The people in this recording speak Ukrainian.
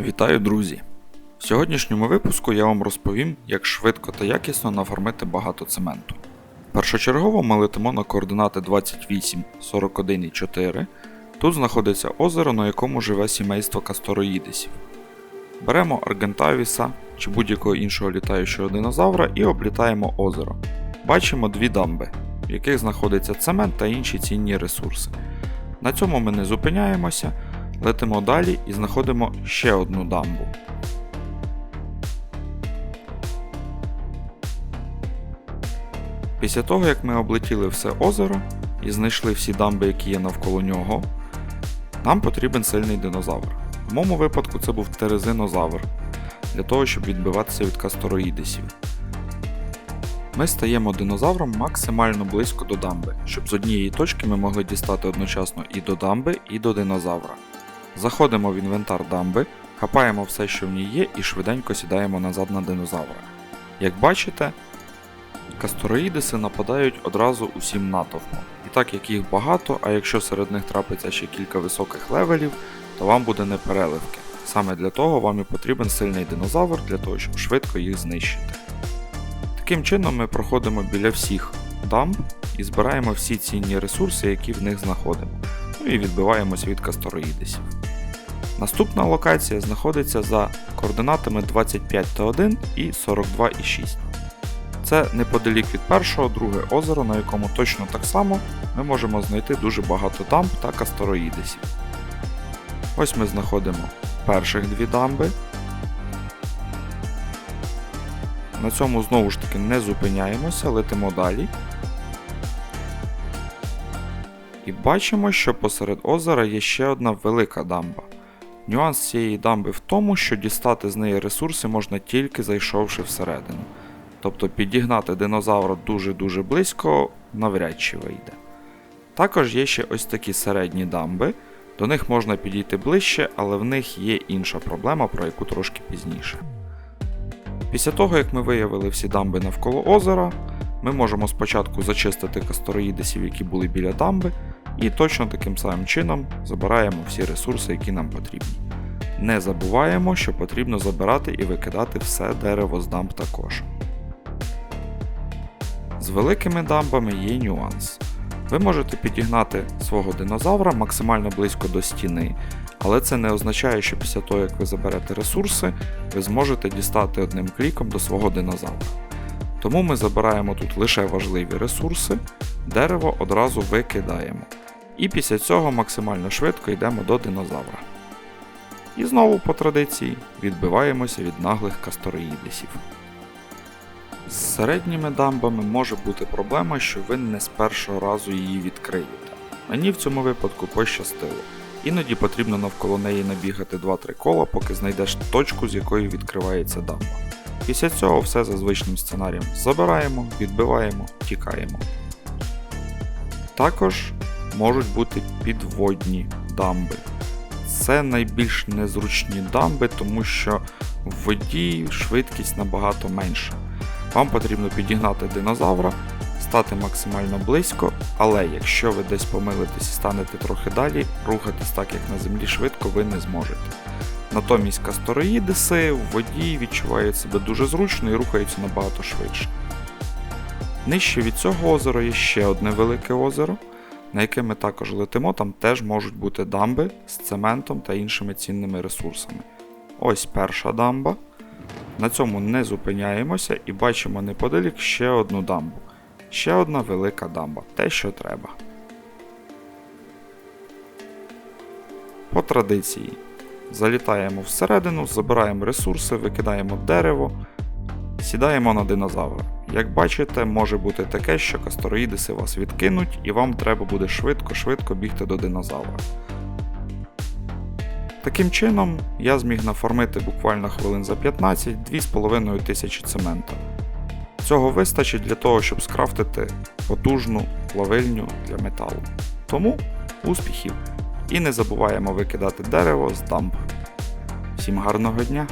Вітаю, друзі! В сьогоднішньому випуску я вам розповім, як швидко та якісно нафармити багато цементу. Першочергово ми летимо на координати 28, 41 і 4. Тут знаходиться озеро, на якому живе сімейство кастороїдисів. Беремо Аргентавіса чи будь-якого іншого літаючого динозавра і облітаємо озеро. Бачимо дві дамби, в яких знаходиться цемент та інші цінні ресурси. На цьому ми не зупиняємося, летимо далі і знаходимо ще одну дамбу. Після того, як ми облетіли все озеро і знайшли всі дамби, які є навколо нього, нам потрібен сильний динозавр. В моєму випадку це був терезинозавр, для того, щоб відбиватися від кастороїдисів. Ми стаємо динозавром максимально близько до дамби, щоб з однієї точки ми могли дістати одночасно і до дамби, і до динозавра. Заходимо в інвентар дамби, хапаємо все, що в ній є, і швиденько сідаємо назад на динозавра. Як бачите, кастороїдиси нападають одразу усім натовпом. І так як їх багато, а якщо серед них трапиться ще кілька високих левелів, то вам буде непереливки. Саме для того вам і потрібен сильний динозавр для того, щоб швидко їх знищити. Таким чином ми проходимо біля всіх дамб і збираємо всі цінні ресурси, які в них знаходимо, ну і відбиваємось від кастороїдисів. Наступна локація знаходиться за координатами 25Т1 і 42,6. Це неподалік від першого, друге озеро, на якому точно так само ми можемо знайти дуже багато дамб та кастороїдисів. Ось ми знаходимо перших дві дамби. На цьому знову ж таки не зупиняємося, летимо далі. І бачимо, що посеред озера є ще одна велика дамба. Нюанс цієї дамби в тому, що дістати з неї ресурси можна тільки зайшовши всередину. Тобто підігнати динозавра дуже-дуже близько навряд чи вийде. Також є ще ось такі середні дамби, до них можна підійти ближче, але в них є інша проблема, про яку трошки пізніше. Після того, як ми виявили всі дамби навколо озера, ми можемо спочатку зачистити кастороїдисів, які були біля дамби, і точно таким самим чином забираємо всі ресурси, які нам потрібні. Не забуваємо, що потрібно забирати і викидати все дерево з дамб також. З великими дамбами є нюанс. Ви можете підігнати свого динозавра максимально близько до стіни, але це не означає, що після того, як ви заберете ресурси, ви зможете дістати одним кліком до свого динозавра. Тому ми забираємо тут лише важливі ресурси, дерево одразу викидаємо. І після цього максимально швидко йдемо до динозавра. І знову по традиції відбиваємося від наглих кастороїдисів. З середніми дамбами може бути проблема, що ви не з першого разу її відкриєте. Мені в цьому випадку пощастило. Іноді потрібно навколо неї набігати 2-3 кола, поки знайдеш точку, з якої відкривається дамба. Після цього все за звичним сценарієм забираємо, відбиваємо, тікаємо. Також можуть бути підводні дамби. Це найбільш незручні дамби, тому що в воді швидкість набагато менша. Вам потрібно підігнати динозавра, стати максимально близько, але якщо ви десь помилитесь і станете трохи далі, рухатись так, як на землі швидко ви не зможете. Натомість кастороїдиси в воді відчувають себе дуже зручно і рухаються набагато швидше. Нижче від цього озера є ще одне велике озеро, на яке ми також летимо, там теж можуть бути дамби з цементом та іншими цінними ресурсами. Ось перша дамба. На цьому не зупиняємося і бачимо неподалік ще одну дамбу. Ще одна велика дамба, те, що треба. По традиції залітаємо всередину, забираємо ресурси, викидаємо дерево, сідаємо на динозавра. Як бачите, може бути таке, що кастороїдиси вас відкинуть, і вам треба буде швидко-швидко бігти до динозавра. Таким чином, я зміг нафармити буквально хвилин за 15 2,5 тисячі цемента. Цього вистачить для того, щоб скрафтити потужну плавильню для металу. Тому успіхів! І не забуваємо викидати дерево з дамб. Всім гарного дня!